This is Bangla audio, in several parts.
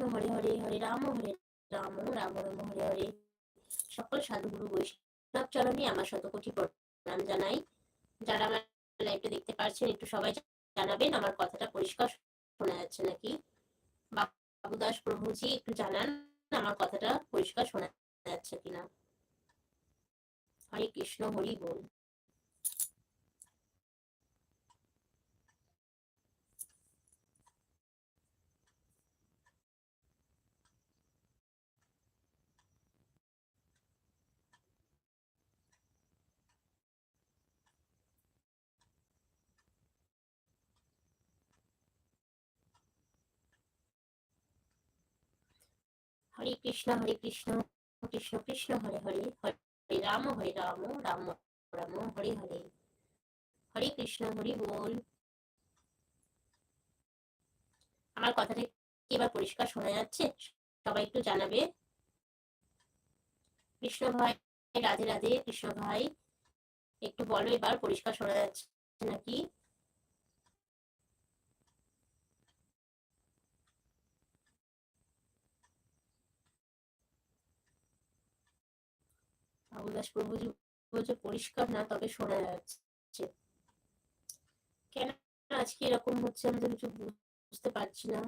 হরে হরে হরে রাম হরে রাম রাম রাম হরে হরে। সকল সাধুগুরু বৈষ্ণব চরণে আমার শতকোটি প্রণাম জানাই। যারা আমার লাইভটা দেখতে পারছেন, একটু সবাই জানাবেন, আমার কথাটা পরিষ্কার শোনা যাচ্ছে নাকি? বাবুদাস প্রভুজি, একটু জানান, আমার কথাটা পরিষ্কার শোনা যাচ্ছে কিনা? হরে কৃষ্ণ, হরি বল। কৃষ্ণ, হরে কৃষ্ণ কৃষ্ণ কৃষ্ণ, হরে হরে হরে রাম হরে রাম রাম রাম, হরে হরে। হরে কৃষ্ণ, হরি বল। আমার কথাটা কি এবার পরিষ্কার শোনা যাচ্ছে? সবাই একটু জানাবে। কৃষ্ণ ভাই, রাধে রাধে, কৃষ্ণ ভাই, একটু বলো এবার, পরিষ্কার শোনা যাচ্ছে নাকি? প্রভুজি বলছে পরিষ্কার না, তবে শোনা যাচ্ছে। কেন আজকে এরকম হচ্ছে আমি তো কিছু বুঝতে পারছি না।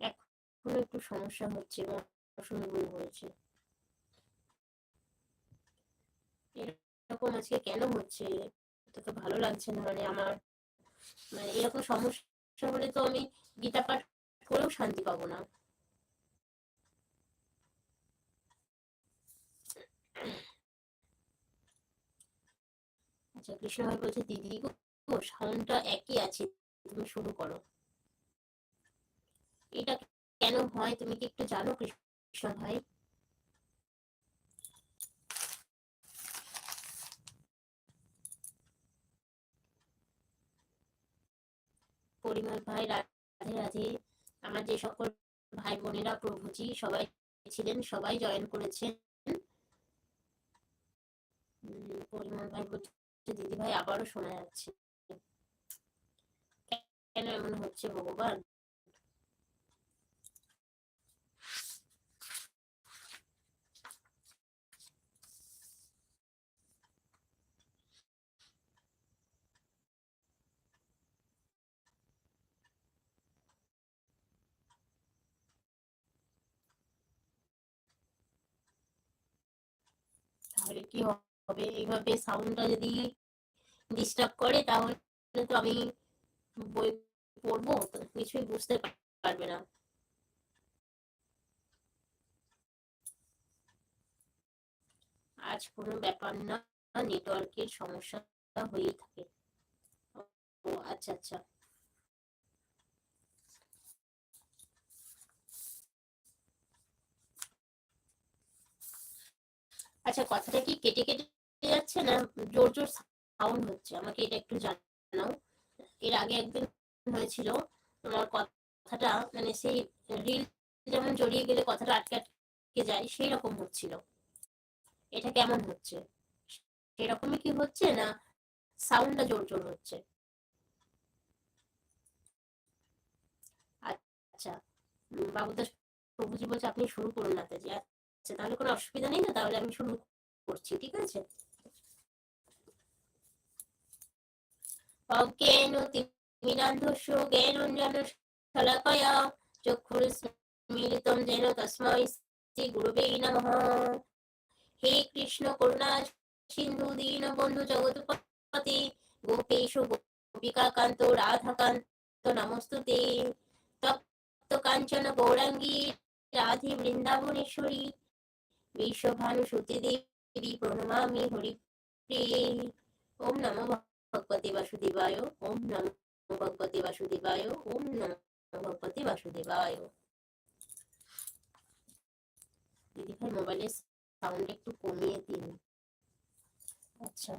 এখন একটু সমস্যা হচ্ছে শুনব হয়েছে। এরকম আজকে কেন হচ্ছে? তো ভালো লাগছে না মানে আমার মানে এরকম সমস্যা হলে তো আমি গীতা পাঠ করেও শান্তি পাবো না। আচ্ছা কৃষ্ণ ভাই বলছে, দিদি গো, সাউন্ডটা একই আছে, তুমি শুরু করো। এটা কেন হয় তুমি কি একটু জানো কৃষ্ণ ভাই? পরিমল ভাই, রাধে রাধে। আমার যে সকল ভাই বোনেরা, প্রভুজি, সবাই ছিলেন, সবাই জয়েন করেছেন। পরিমল ভাই বলছে, দিদি ভাই, আবারও শোনা যাচ্ছে। কেন এমন হচ্ছে, ভগবান? তাহলে কি হবে? এইভাবে সাউন্ডটা যদি ডিস্টার্ব করে, তাহলে তো আমি বই পড়ব কিছুই বুঝতে পারবে না। আজ কোনো ব্যাপার না নেটওয়ার্কের সমস্যা হয়েই থাকে। ও আচ্ছা আচ্ছা। আচ্ছা কথাটা কি কেটে কেটে যাচ্ছে না জোর জোর সাউন্ড হচ্ছে? আমাকে এটা একটু জানাও। এর আগে একদিন হয়েছিল তোমার কথাটা মানে সেই রিল যেমন জড়িয়ে গেলে কথাটা আটকে আটকে যায়, সেই রকম হচ্ছিল। এটা কেমন হচ্ছে? সেরকমই কি হচ্ছে না সাউন্ডটা জোর জোর হচ্ছে? আচ্ছা বাবুদাস প্রভুজি বলছে, আপনি শুরু করুন মাতাজি আচ্ছা তাহলে কোনো অসুবিধা নেই না তাহলে আমি শুরু করছি, ঠিক আছে? হে কৃষ্ণ করুণা, সিন্ধু দীন বন্ধু জগৎপতি গোপেশ গোপিকা কান্ত রাধাকান্ত নমস্তুতে। তপ্ত কাঞ্চন গৌরাঙ্গী, রাধি বৃন্দাবনেশ্বরী বিশ্বভানুসুতি দেবী প্রণমামি হরি ওম নমো ভগবতে বাসুদেবায়। ওম নমো ভগবতে বাসুদেবায়। ওম নমো ভগবতে বাসুদেবায়। দিদি ভাই মোবাইলের সাউন্ড একটু কমিয়ে দিন। আচ্ছা।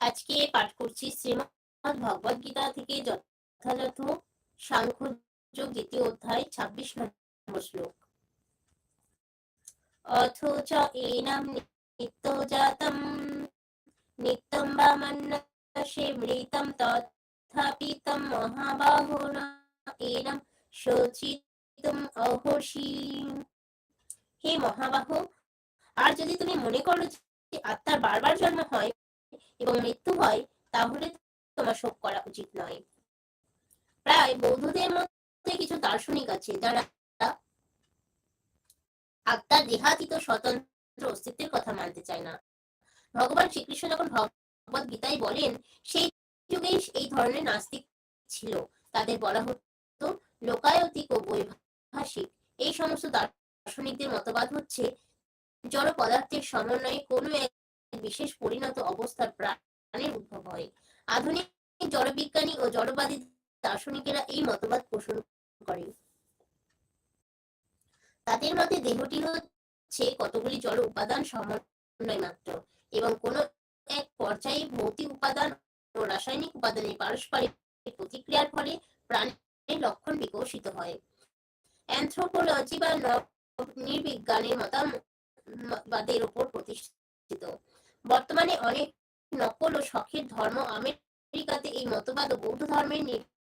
আজকে পাঠ করছি শ্রীমদ ভগবদ গীতা থেকে যথাযথ সাংখ্য যোগ দ্বিতীয় অধ্যায়, ছাব্বিশ নম্বর শ্লোক। এনাম নিত্য জাতম, নিত্যম বা মৃতম, তথাপি তম মহাবাহো ন এনম শোচিতুম অহর্ষি। হে মহাবাহ, আর যদি তুমি মনে করো যে আত্মার বারবার জন্ম হয় এবং মৃত্যু হয়, তাহলে তোমার শোক করা উচিত নয়। প্রায় বৌদ্ধদের মধ্যে কিছু দার্শনিক আছে যারা আত্মার দেহাতীত স্বতন্ত্র অস্তিত্বের কথা মানতে চায় না। ভগবান শ্রীকৃষ্ণ যখন ভগবত গীতায় বলেন, সেই যুগেই এই ধরনের নাস্তিক ছিল। তাদের বলা হতো, লোকায়তিক ও বৈভাষিক। এই সমস্ত দার্শনিকদের মতবাদ হচ্ছে জড় পদার্থের সমন্বয়ে কোনো এক বিশেষ পরিণত অবস্থার প্রাণের উদ্ভব হয়। আধুনিক জড়বিজ্ঞানী ও জড়বাদী দার্শনিকেরা এই মতবাদ পোষণ করে। তাদের মতে দেহটি হচ্ছে কতগুলি জড় উপাদান সমন্বয় মাত্র এবং কোনো এক পর্যায়ে ভৌতিক উপাদান ও রাসায়নিক উপাদানের পারস্পরিক প্রতিক্রিয়ার ফলে প্রাণের লক্ষণ বিকশিত হয়। অ্যান্থ্রোপোলজি বা নির্বিজ্ঞানের মতামতের উপর প্রতিষ্ঠিত। বর্তমানে অনেক নকল ও শখের ধর্ম আমেরিকাতে এই মতবাদ ও বৌদ্ধ ধর্মের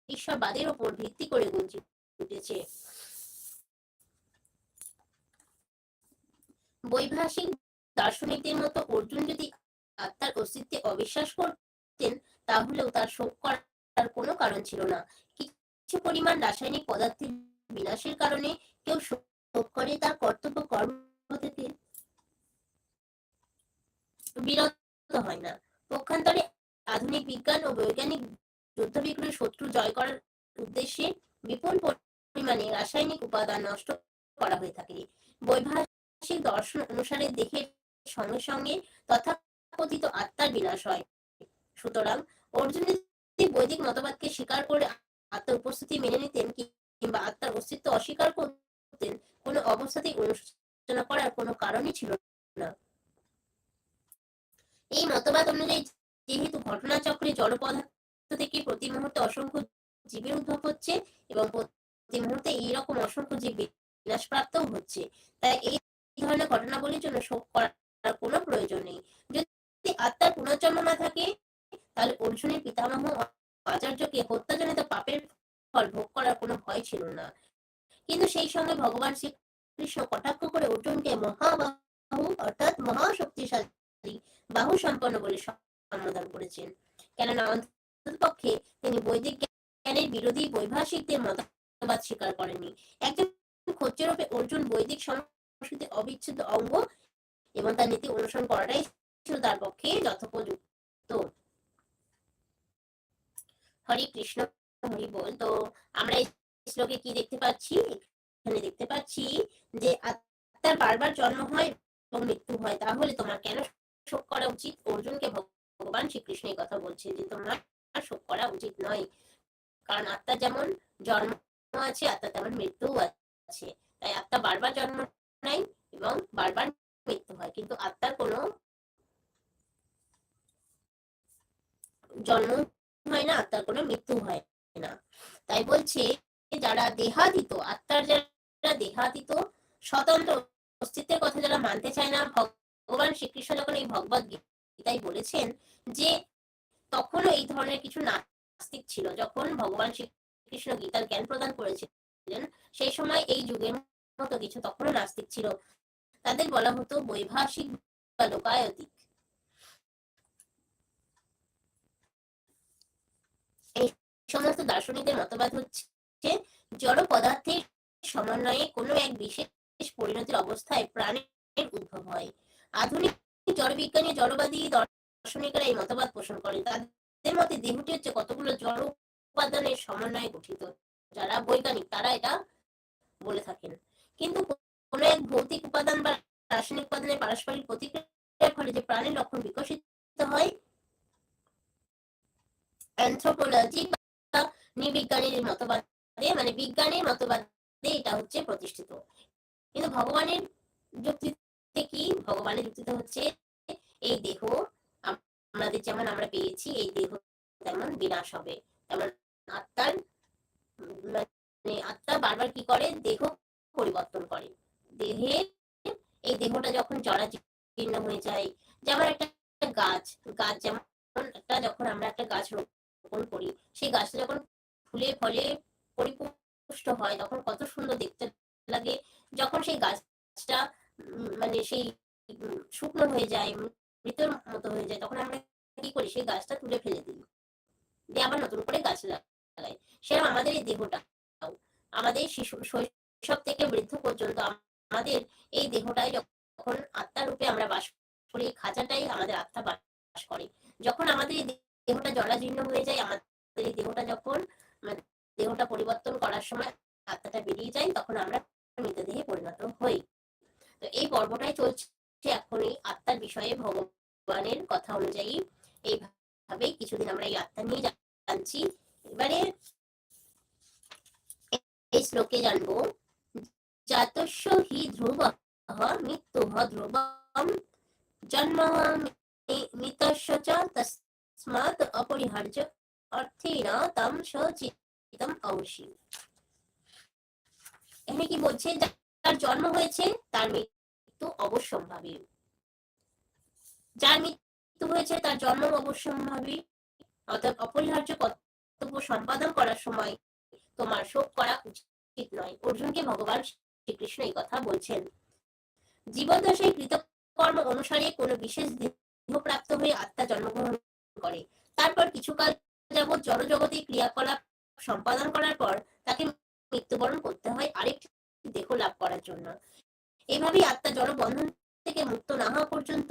ঈশ্বরবাদের উপর ভিত্তি করে গড়ে উঠেছে। বৈভাষিক দার্শনিকদের মতো অর্জুন যদি আত্মার অস্তিত্বে অবিশ্বাস করতেন, তাহলেও তার শোক করার কোনো কারণ ছিল না। কিছু পরিমাণ রাসায়নিক পদার্থের বিনাশের কারণে কেউ শোক করে তার কর্তব্য কর্ম থেকে বিরত হয় না। পক্ষান্তরে আধুনিক বিজ্ঞান ও বৈজ্ঞানিক যুদ্ধ বিগ্রহের শত্রু জয় করার উদ্দেশ্যে বিপুল পরিমাণে রাসায়নিক উপাদান নষ্ট করা হয়ে থাকে। বৈভাষিক দর্শন অনুসারে দেহের সঙ্গে সঙ্গে তথাকথিত আত্মার বিনাশ হয়। সুতরাং অর্জুন বৈদিক মতবাদকে স্বীকার করে আত্মার উপস্থিতি মেনে নিতেন কিংবা আত্মার অস্তিত্ব অস্বীকার করতেন, কোনো অবস্থাতেই অনুশোচনা করার কোনো কারণই ছিল না। এই মতবাদ অনুযায়ী যেহেতু ঘটনাচক্রে জড় পদার্থ থেকে প্রতি মুহূর্তে অসংখ্য জীবের উদ্ভব হচ্ছে এবং প্রতি মুহূর্তে এইরকম অসংখ্য জীব বিনাশপ্রাপ্ত হচ্ছে, তাই এই ধরনের ঘটনাবলীর জন্য শোক করার কোনো প্রয়োজন নেই। যদি আত্মার পুনর্জন্ম না থাকে, তাহলে অর্জুনের পিতামহ আচার্যকে হত্যাজনিত পাপের ফল ভোগ করার কোনো ভয় ছিল না। কিন্তু সেই সঙ্গে ভগবান শ্রীকৃষ্ণ কটাক্ষ করে অর্জুনকে মহাবাহু অর্থাৎ মহাশক্তিশালী বাহু সম্পন্ন বলে সম্বোধন করেছেন। কেননা অন্ততপক্ষে তিনি বৈদিক জ্ঞানের বিরোধী বৈভাষিকদের মতবাদ স্বীকার করেননি। একজন ক্ষত্রিয়রূপে অর্জুন বৈদিক সংস্কৃতির অবিচ্ছেদ্য অঙ্গ এবং তার নীতি অনুসরণ করাটাই ছিল তার পক্ষে যথোপযুক্ত। হরে কৃষ্ণ হরি বল, তো আমরা এই শ্লোকে কি দেখতে পাচ্ছি? এখানে দেখতে পাচ্ছি যে আত্মার বারবার জন্ম হয় এবং মৃত্যু হয়। তাহলে তোমার কেন শোক করা উচিত। অর্জুনকে ভগবান শ্রীকৃষ্ণ এই কথা বলছে যে, তোমার শোক করা উচিত নয়। কারণ আত্মা যেমন জন্ম আছে, আত্মা তেমন মৃত্যু আছে। তাই আত্মা বারবার জন্ম নেয় এবং বারবার মৃত্যু হয়। কিন্তু আত্মার কোনো জন্ম হয় না, আত্মার কোনো মৃত্যু হয় না। তাই বলছে, যারা দেহাদিত আত্মার যারা দেহাদিত স্বতন্ত্র অস্তিত্বের কথা যারা মানতে চায় না ভগবান শ্রীকৃষ্ণ যখন এই ভগবত গীতাই বলেছেন যে তখনও এই ধরনের কিছু নাস্তিক ছিল, যখন ভগবান শ্রীকৃষ্ণ গীতার জ্ঞান প্রদান করেছিলেন, সেই সময় এই যুগের মতো কিছু তখনও নাস্তিক ছিল। তাদের বলা হতো বৈভাষিক বা লোকায়তিক। এই সমস্ত দার্শনিকদের মতবাদ হচ্ছে জড় পদার্থের সমন্বয়ে কোনো এক বিশেষ পরিণতির অবস্থায় প্রাণের উদ্ভব হয়। আধুনিক জড়বিজ্ঞানী, জড়বাদী দার্শনিকরা এই মতবাদ পোষণ করেন। তাদের মতে দেহটি হচ্ছে কতগুলো জড় উপাদানের সমন্বয়ে গঠিত, যারা বৈজ্ঞানিক, তারা এটা বলে থাকেন। কিন্তু কোনো এক ভৌতিক উপাদান বা রাসায়নিক উপাদানের পারস্পরিক প্রতিক্রিয়ার ফলে যে প্রাণের লক্ষণ বিকশিত হয় অ্যান্থ্রোপোলজি বা নৃবিজ্ঞানীর মতবাদে মানে বিজ্ঞানের মতবাদে এটা হচ্ছে প্রতিষ্ঠিত। কিন্তু ভগবানের যুক্তিতে কি ভগবানের যুক্তিতে হচ্ছে, এই দেহ আমাদের যেমন আমরা পেয়েছি, এই দেহ তেমন বিনাশ হবে। তেমন আত্মার মানে আত্মা বারবার কি করে? দেহ পরিবর্তন করে। দেহে, এই দেহটা যখন জরাজীর্ণ হয়ে যায়, যেমন একটা গাছ গাছ যেমন একটা যখন আমরা একটা গাছ রোপণ করি, সেই গাছটা যখন ফুলে ফলে পরিপুষ্ট হয়, তখন কত সুন্দর দেখতে লাগে। যখন সেই গাছটা মানে সেই শুকনো হয়ে যায় মৃতর মতো হয়ে যায়, তখন আমরা কি করি? সেই গাছটা তুলে ফেলে দিই। দিয়ে আবার নতুন করে গাছ লাগাই। সেরকম আমাদের এই দেহটা আমাদের শিশু, শৈশব থেকে বৃদ্ধ পর্যন্ত আমাদের এই দেহটাই যখন আত্মার রূপে আমরা বাস করি খাঁচাটাই আমাদের আত্মা বাস করে। যখন আমাদের এই দেহটা জরাজীর্ণ হয়ে যায়, আমাদের এই দেহটা যখন মানে দেহটা পরিবর্তন করার সময় আত্মাটা বেরিয়ে যায়, তখন আমরা মৃতদেহে পরিণত হই। তো এই পর্বটাই চলছে এখন এই আত্মার বিষয়ে ভগবানের কথা অনুযায়ী। এইভাবে কিছুদিন আমরা এই আত্মা নিয়ে জানছি। এবারে এই শ্লোকে জানব, জাতস্য হি ধ্রুব মৃত্যু ধ্রুবম, জন্ম মৃতস্য চ তস্মাৎ অপরিহার্য অর্থেন তম সচিতম অবশ্যই এখানে কি বলছে? যার জন্ম হয়েছে, তার মৃত্যু অবশ্যম্ভাবী। যার মৃত্যু হয়েছে, তার জন্ম অবশ্যম্ভাবী। অর্থাৎ অপরিহার্য কর্তব্য সম্পাদন করার সময় তোমার শোক করা উচিত নয়। অর্জুনকে ভগবান শ্রীকৃষ্ণ এই কথা বলছেন। জীবদ্দশায় কৃতকর্ম অনুসারে কোনো বিশেষ প্রাপ্ত হয়ে আত্মা জন্মগ্রহণ করে। তারপর কিছুকাল যাবৎ জড়জগতে ক্রিয়াকলাপ সম্পাদন করার পর তাকে মৃত্যুবরণ করতে হয়। আরেকটি দেহ লাভ করার জন্য। এভাবেই আত্মা জড় বন্ধন থেকে মুক্ত না হওয়া পর্যন্ত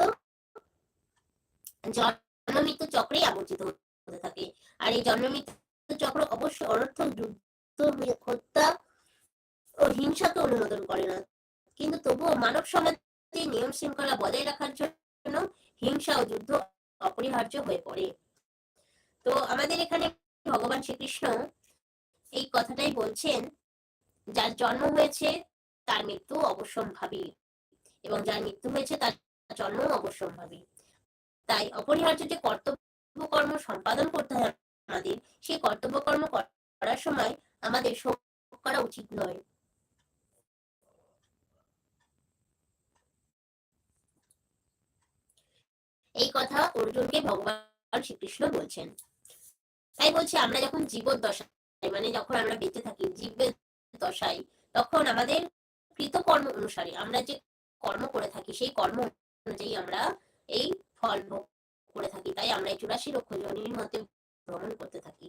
জন্ম মৃত্যু চক্রেই আবর্জিত হতে থাকে। আর এই জন্ম মৃত্যু চক্র অবশ্য অনর্থক যুদ্ধ হত্যা ও হিংসাকে অনুমোদন করে না। কিন্তু তবুও মানব সমাজে নিয়ম শৃঙ্খলা বজায় রাখার জন্য হিংসা ও যুদ্ধ অপরিহার্য হয়ে পড়ে। তো আমাদের এখানে ভগবান শ্রীকৃষ্ণ এই কথাটাই বলছেন যার জন্ম হয়েছে তার মৃত্যু অবশ্যম্ভাবী এবং যার মৃত্যু হয়েছে তার জন্ম অবশ্যম্ভাবী তাই অপরিহার্য যে কর্তব্য কর্ম সম্পাদন করতে হয় আমাদের, সেই কর্তব্য কর্ম করার সময় আমাদের শোক করা উচিত নয়। এই কথা অর্জুনকে ভগবান শ্রীকৃষ্ণ বলছেন। তাই বলছি, আমরা যখন জীবদ্দশায় মানে যখন আমরা বেঁচে থাকি জীবের দশায় তখন আমাদের কৃতকর্ম অনুসারে, আমরা যে কর্ম করে থাকি, সেই কর্ম অনুযায়ী আমরা এই ফল ভোগ করে থাকি। তাই আমরা এই চুরাশি লক্ষ জনির মধ্যে ভ্রমণ করতে থাকি।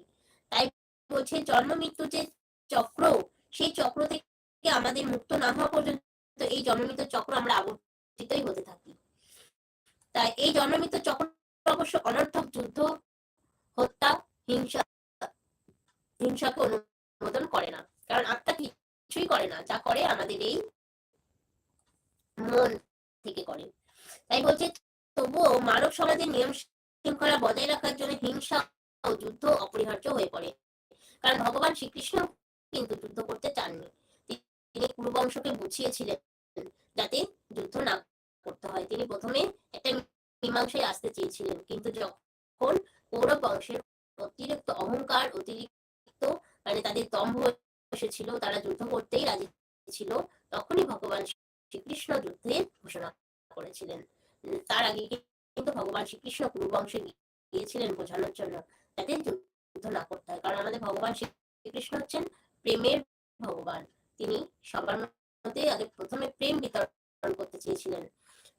তাই বলছে, জন্ম মৃত্যু যে চক্র, সেই চক্র থেকে আমাদের মুক্ত না হওয়া পর্যন্ত এই জন্মমৃত্যু চক্র আমরা আবর্তিতই হতে থাকি। তাই এই জন্মমৃত্যু চক্র অবশ্য অনর্থক যুদ্ধ, হত্যা, হিংসা, হিংসাকে অনুমোদন করে না। কারণ আত্মা কিছুই করে না, যা করে আমাদের এই মন থেকে করে। তাই বলছে, তবুও মানব সমাজের নিয়ম শৃঙ্খলা বজায় রাখার জন্য হিংসা ও যুদ্ধ অপরিহার্য হয়ে পড়ে। কারণ ভগবান শ্রীকৃষ্ণ কিন্তু যুদ্ধ করতে চাননি। তিনি কুরুবংশকে বুঝিয়েছিলেন যাতে যুদ্ধ না করতে হয়। তিনি প্রথমে একটা মীমাংসায় আসতে চেয়েছিলেন, কিন্তু যখন কৌরব বংশের অতিরিক্ত অহংকার অতিরিক্ত মানে তাদের দম্ভ এসেছিল তারা যুদ্ধ করতেই রাজি ছিল, তখনই ভগবান শ্রীকৃষ্ণ যুদ্ধের ঘোষণা করেছিলেন। তার আগে কিন্তু ভগবান শ্রীকৃষ্ণ কুরুবংশে গিয়েছিলেন বোঝানোর জন্য, যাতে যুদ্ধ না করতে হয়। কারণ আমাদের ভগবান শ্রীকৃষ্ণ হচ্ছেন প্রেমের ভগবান। তিনি সবার মধ্যে আগে প্রথমে প্রেম বিতরণ করতে চেয়েছিলেন।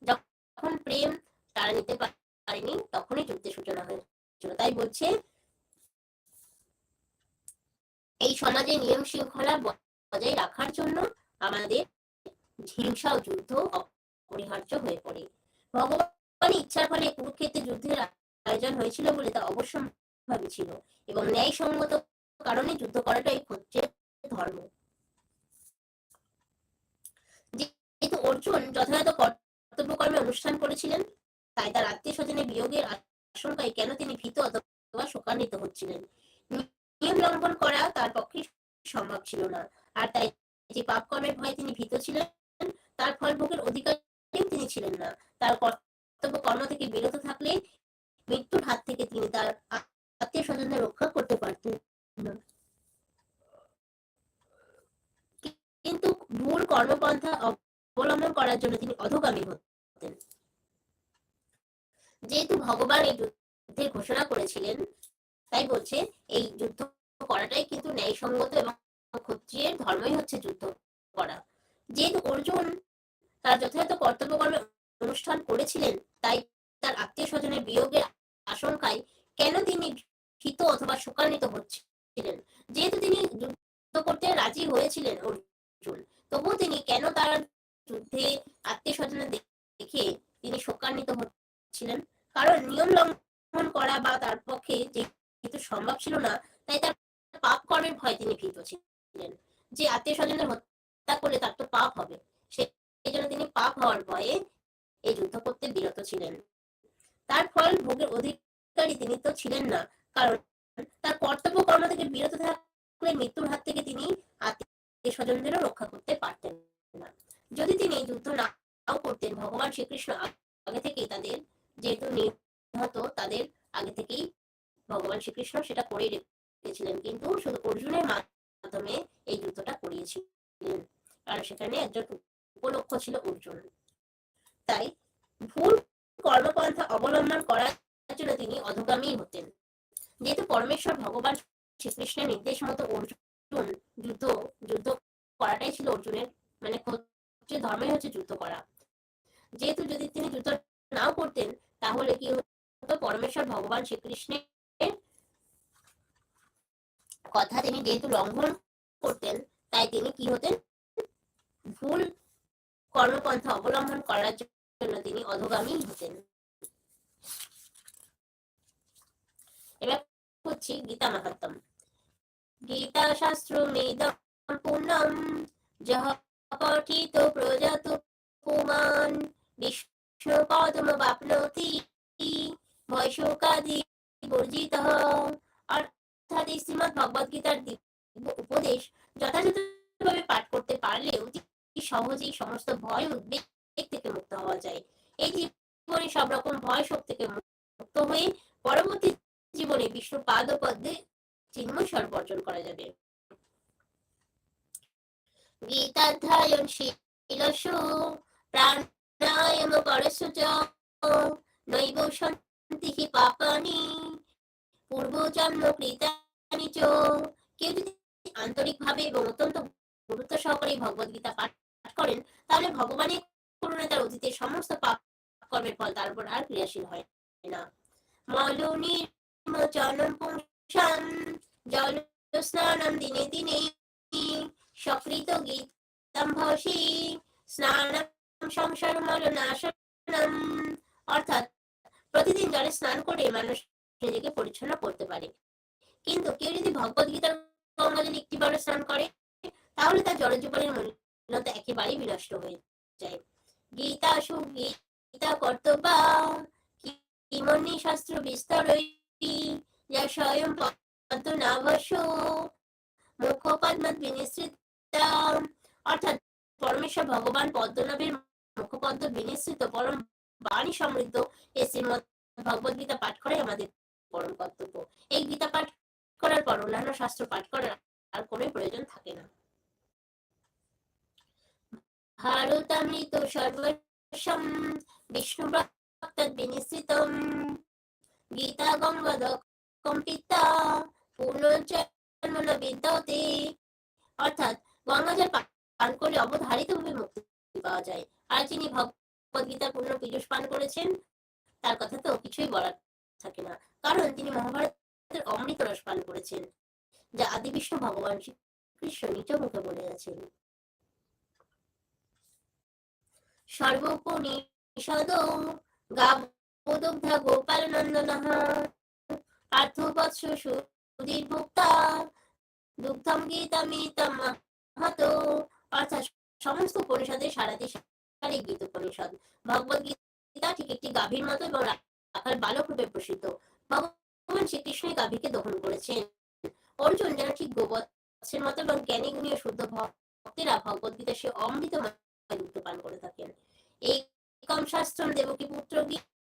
যখন প্রেম তারা নিতে পারেনি, তখনই যুদ্ধের সূচনা হয়েছিল। তাই বলছে এই সমাজে নিয়ম শৃঙ্খলা বজায় রাখার জন্য আমাদের হিংসা ও যুদ্ধ অপরিহার্য হয়ে পড়ে। ভগবান ইচ্ছার ফলে কুরুক্ষেত্রে যুদ্ধের আয়োজন হয়েছিল বলে তা অবশ্যম্ভাবী ছিল এবং ন্যায়সঙ্গত কারণে যুদ্ধ করাটাই ক্ষত্রিয়ের ধর্ম। যেহেতু অর্জুন যথাযথ কর্তব্যকর্মে অনুষ্ঠান করেছিলেন, তাই তার আত্মীয় স্বজনের বিয়োগের আশঙ্কায় কেন তিনি ভীত অথবা শোকান্বিত হচ্ছিলেন? নিয়ম লঙ্ঘন করা তার পক্ষে সম্ভব ছিল না। আর তাই যে পাপ কর্মের ভয়ে তিনি ভীত ছিলেন, তার ফল ভোগের অধিকারীও তিনি ছিলেন না। তার কর্তব্য কর্ম থেকে বিরত থাকলে মৃত্যুর হাত থেকে তিনি তার আত্মীয় স্বজনদের রক্ষা করতে পারতেন না। কিন্তু ভুল কর্মপন্থা অবলম্বন করার জন্য তিনি অধগামী হতেন। যেহেতু ভগবান এই যুদ্ধের ঘোষণা করেছিলেন তাই বলছে, এই যুদ্ধ করাটাই কিন্তু ন্যায়সঙ্গত এবং ক্ষত্রিয়ের ধর্মই হচ্ছে যুদ্ধ করা। যেহেতু অর্জুন তার যথাযথ কর্তব্য কর্মে অনুষ্ঠান করেছিলেন, তাই তার আত্মীয় স্বজনের বিয়োগের আশঙ্কায় কেন তিনি ভীত অথবা শোকান্বিত হচ্ছিলেন? যেহেতু তিনি যুদ্ধ করতে রাজি হয়েছিলেন অর্জুন, তবুও তিনি কেন তার যুদ্ধে আত্মীয় স্বজনের দেখে তিনি শোকান্বিত হচ্ছিলেন? কারণ নিয়ম লঙ্ঘন করা বা তার পক্ষে যেহেতু সম্ভব ছিল না, তাই তার পাপ কর্মের ভয় তিনি ভীত ছিলেন। যে আত্মীয় স্বজনের হত্যা করলে তার তো পাপ হবে, সেই জন্য তিনি পাপ হওয়ার ভয়ে এই যুদ্ধ করতে বিরত ছিলেন। তার ফল ভোগের অধিকারী তিনি তো ছিলেন না, কারণ তার কর্তব্য কর্ম থেকে বিরত থাকলে মৃত্যুর হাত থেকে তিনি আত্মীয় স্বজনদেরও রক্ষা করতে পারতেন না। যদি তিনি এই যুদ্ধ নাও করতেন, ভগবান শ্রীকৃষ্ণ আগে থেকেই তাদের যেহেতু নিহত, তাদের আগে থেকেই ভগবান শ্রীকৃষ্ণ সেটা করে রেখেছিলেন, কিন্তু শুধু অর্জুনের মাধ্যমে এই যুদ্ধটা করিয়েছিলেন। আর সেখানে একজন উপলক্ষ ছিল অর্জুন। তাই ভুল কর্মপন্থা অবলম্বন করার জন্য তিনি অধগামী হতেন। যেহেতু পরমেশ্বর ভগবান শ্রীকৃষ্ণের নির্দেশ মতো অর্জুন যুদ্ধ যুদ্ধ করাটাই ছিল অর্জুনের মানে ক্ষত্রিয় ধর্মই হচ্ছে যুদ্ধ করা। যেহেতু যদি তিনি যুদ্ধ নাও করতেন, তাহলে কি হতো? পরমেশ্বর ভগবান শ্রীকৃষ্ণের কথা তিনি যেহেতু লঙ্ঘন করতেন, তাই তিনি কি হতেন? ভুল কর্মপন্থা অবলম্বন করার জন্য তিনি অধগামী হতেন। এবার হচ্ছে গীতা মাহাত্ম গীতা শাস্ত্র মেদম পূর্ণম যহ পঠিত প্রজাত পুমান। বিষ্ণু পদম বর্জিত অর্থাৎ এই ভগবদ গীতার উপদেশ যথাযথভাবে পাঠ করতে পারলেও সহজেই সমস্ত ভয় উদ্বেগ থেকে মুক্ত হওয়া যায়। এই জীবনে সব রকম ভয় থেকে মুক্ত হয়ে পরবর্তী জীবনে বিষ্ণু পাদ অর্জন করা যাবে। গীতাধ্যায়ন শিলসু প্রাণায়াম করসু চ নৈব শান্তি পাপানি, পূর্বজন্ম কৃতানি চ কেউ যদি আন্তরিকভাবে এবং অত্যন্ত গুরুত্ব সহকারে ভগবদ গীতা পাঠ করেন, তাহলে ভগবানের করুণায় তার অতীতের সমস্ত পাপ কর্মের ফল তার উপর আর ক্রিয়াশীল হয় না। মলনির্মোচনম পুংসান জল স্নানম দিনে দিনে সকৃত গীতম ভসি, স্নানম সংসার মলনাশনম অর্থাৎ প্রতিদিন জলে স্নান করে মানুষ নিজেকে পরিচ্ছন্ন করতে পারে। কিন্তু কেউ যদি ভগবদ গীতার গঙ্গাজল একটিবার স্নান করে, তাহলে তার জলজীবনের মূল্যতা একেবারেই বিনষ্ট হয়ে যায়। গীতা সুগীতা কর্তব্য কিমনি শাস্ত্র বিস্তার, যা স্বয়ং পদ্ম নাভস্য মুখ পদ্মত বিনিশ্চিত অর্থাৎ পরমেশ্বর ভগবান পদ্মনাভের মুখপদ্ম বিনিশ্চিত পরম বাণী সমৃদ্ধ এই শ্রীমদ ভগবদ গীতা পাঠ করাই আমাদের পরম কর্তব্য। এই গীতা পাঠ করার পর অন্যান্য শাস্ত্র পাঠ করার আর কোনো প্রয়োজন থাকে না। ভারতামৃত সর্বস্বম বিষ্ণু বিনিশ্চিতম গীতা গঙ্গদ কম্পিতা পূর্ণজন্ম বিদ্যতে। অর্থাৎ গঙ্গাজল পান করলে অবধারিতভাবে মুক্তি পাওয়া যায়। আর যিনি ভগবদ গীতার পূর্ণ পীযুষ পান করেছেন, তার কথা তো কিছুই বলার থাকে না। কারণ তিনি মহাভারতের অমৃত রস পান করেছেন, যা আদি ভগবান কৃষ্ণ নিচ মুখে বলে আছেন। গাবোদগ্ধা গোপাল নন্দন পার্থবৎস সুধীর ভোক্তা দুগ্ধম মাহাতো অর্থাৎ সমস্ত সারাতে সারে গীত উপনিষদ ভগবত গীতা ঠিক একটি গাভীর মতো এবং রাখার বালক রূপে প্রসিদ্ধ ভগবান শ্রীকৃষ্ণ এই গাভীকে দহন করেছেন। অর্জুন ঠিক গোবৎসের মতো এবং জ্ঞানী শুদ্ধ ভক্তেরা ভগবত গীতা সে অমৃত পান করে থাকেন। এই কম দেবকী পুত্র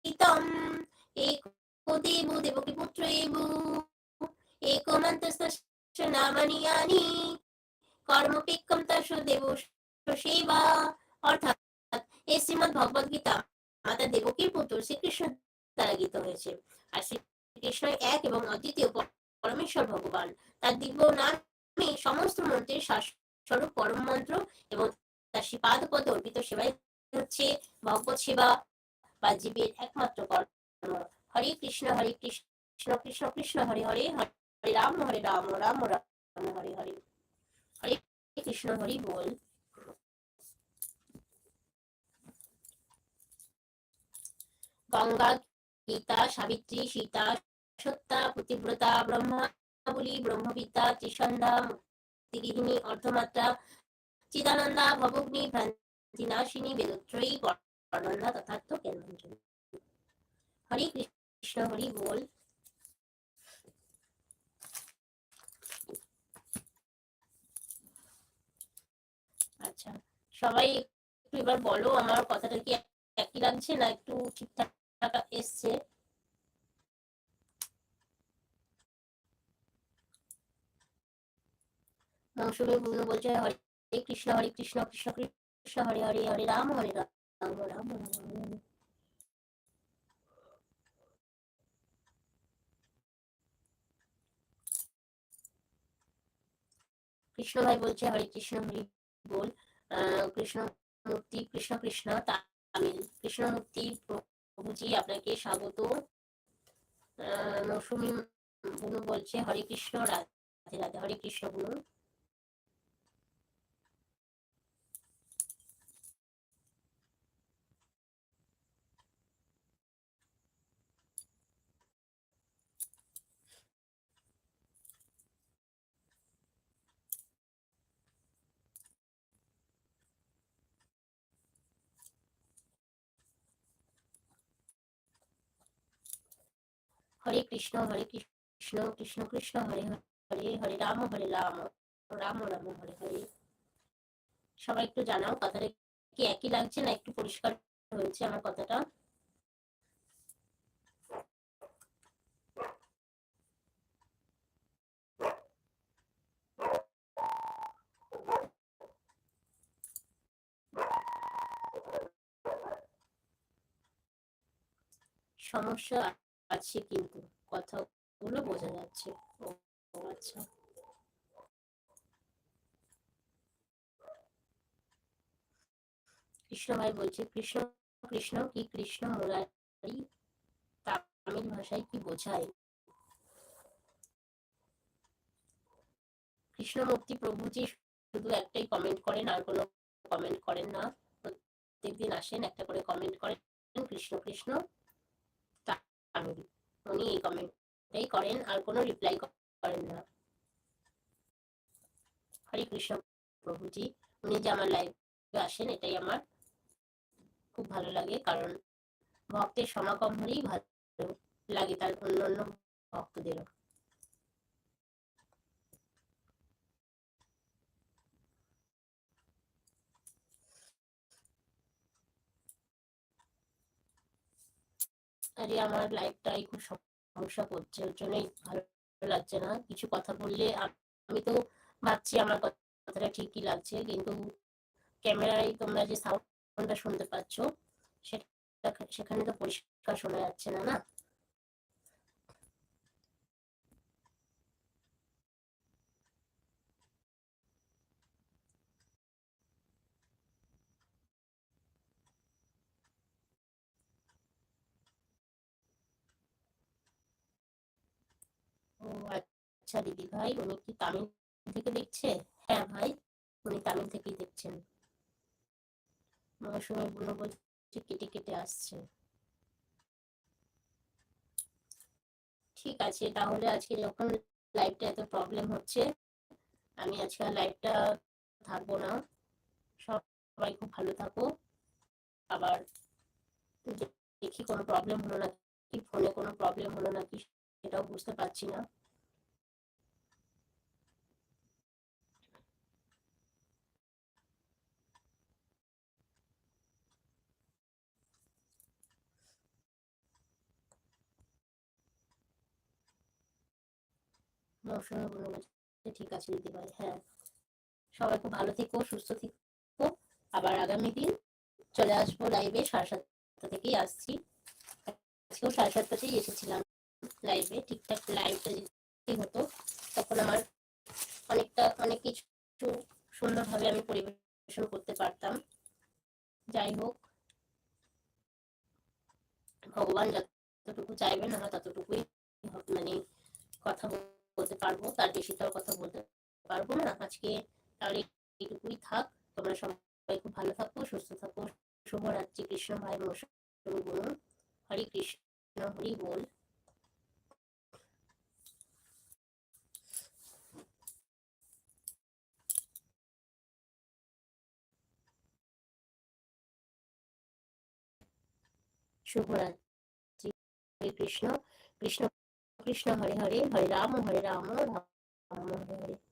গীতম, এক দেব দেবকী পুত্র এবু একমন্তস্য নামানি আনি কর্মপিক্কম তস্য দেব সেবা। অর্থাৎ এই শ্রীমদ ভগবত গীতা মাতা দেবকীর পুত্র শ্রীকৃষ্ণ দ্বারা গীত হয়েছে। আর শ্রীকৃষ্ণ এক এবং অদ্বিতীয় পরমেশ্বর ভগবান। তার দিব্য নামে সমস্ত মন্ত্রের স্বরূপ পরম মন্ত্র এবং তার শ্রীপাদ পদে অর্পিত সেবাই হচ্ছে ভগবত সেবা বা জীবের একমাত্র কর্ম। হরে কৃষ্ণ হরে কৃষ্ণ কৃষ্ণ কৃষ্ণ, হরে হরে হরে রাম হরে রাম রাম রাম, হরে হরে। হরে কৃষ্ণ, হরি বল। গঙ্গা গীতা সাবিত্রী, সীতা, সত্তা, প্রতিব্রতা ব্রহ্মাবলী ব্রহ্মবিদ্যা, ত্রিসন্ধ্যা, মুক্তিগৃহিণী, অর্ধমাত্রা, চিদানন্দা, ভবগ্নি ভ্রান্তি নাশিনী বেদত্রয়ী বর্ণন্দা তথার্থ জ্ঞানঞ্জনী হরে কৃষ্ণ, হরি বল। আচ্ছা সবাই একটু এবার বলো, আমার কথাটা কি একই লাগছে না একটু ঠিকঠাক এসছে। মৌসুমী বলছে, হরে কৃষ্ণ হরে কৃষ্ণ কৃষ্ণ কৃষ্ণ, হরে হরে হরে রাম হরে রাম রাম কৃষ্ণ ভাই বলছে, হরে কৃষ্ণ হরি বল কৃষ্ণ মূর্তি কৃষ্ণ কৃষ্ণ তামিল, কৃষ্ণ মূর্তি প্রভুজি আপনাকে স্বাগত। মৌসুমী বুনু বলছে হরে কৃষ্ণ রাধে রাধে হরে কৃষ্ণ বুনু। হরে কৃষ্ণ হরে কৃষ্ণ কৃষ্ণ কৃষ্ণ, হরে হরে হরে রাম হরে রাম রাম রাম, হরে হরে। সবাই একটু জানাও, কথাটা কি একই লাগছে না একটু পরিষ্কার হয়েছে আমার কথাটা? সমস্যা আছে কিন্তু কথাগুলো বোঝা যাচ্ছে। ও আচ্ছা। ভাই বলছে, কৃষ্ণ কৃষ্ণ কি কৃষ্ণ মুরারি? তামিল ভাষায় কি বোঝায়? কৃষ্ণ কৃষ্ণমূর্তি প্রভুজি শুধু একটাই কমেন্ট করেন, আর কোনো কমেন্ট করেন না। প্রত্যেকদিন আসেন, একটা করে কমেন্ট করেন, কৃষ্ণ কৃষ্ণ। উনি এই কমেন্টটাই করেন আর কোনো রিপ্লাই করেন না। হরে কৃষ্ণ প্রভুজি, উনি যে আমার লাইভে আসেন, এটাই আমার খুব ভালো লাগে, কারণ ভক্তের সমাগম হলেই ভালো লাগে, তার অন্য অন্য ভক্তদেরও। আরে আমার লাইফটাই খুব সমস্যা করছে। ওর জন্যই ভালো লাগছে না। কিছু কথা বললে আমি তো ভাবছি আমার কথাটা ঠিকই লাগছে, কিন্তু ক্যামেরায় তোমরা যে সাউন্ডটা শুনতে পাচ্ছ, সেটা সেখানে তো পরিষ্কার শোনা যাচ্ছে না না ও আচ্ছা দিদি ভাই, উনি কি তামিল থেকে দেখছে? হ্যাঁ ভাই, উনি তামিল থেকেই দেখছেন। মৌসুমেরগুলো বলছে কেটে কেটে আসছে। ঠিক আছে, তাহলে আজকে যখন লাইভটা এত প্রবলেম হচ্ছে, আমি আজকে লাইভটা থাকব না। সবাই খুব ভালো থাকো। আবার দেখি কোনো প্রবলেম হলো না কি ফোনে কোনো প্রবলেম হলো নাকি, সেটাও বুঝতে পারছি না। মৌসুমি ঠিক আছে দিদি ভাই হ্যাঁ। সবাই খুব ভালো থেকো, সুস্থ থেকো। আবার আগামী দিন চলে আসব লাইভে সাড়ে সাতটা থেকেই আসছি। আজকেও সাড়ে সাতটাতেই এসেছিলাম লাইভে ঠিকঠাক লাইভটা যদি হতো, তখন আমার অনেকটা, অনেক কিছু সুন্দরভাবে আমি পরিবেশন করতে পারতাম যাই হোক ভগবান যতটুকু চাইবেন আমরা ততটুকুই মানে কথা বলতে তো কথা বলতে পারব না। আজকে তাহলে এইটুকুই থাক। তোমরা সবাই খুব ভালো থাকো, সুস্থ থাকো। শুভরাত্রি কৃষ্ণ ভাই মৌসুমী বলুন। হরে কৃষ্ণ, হরি বল। শুভরাত্রি হরে কৃষ্ণ কৃষ্ণ কৃষ্ণ, হরে হরে। হরে রাম হরে রাম রাম। I don't.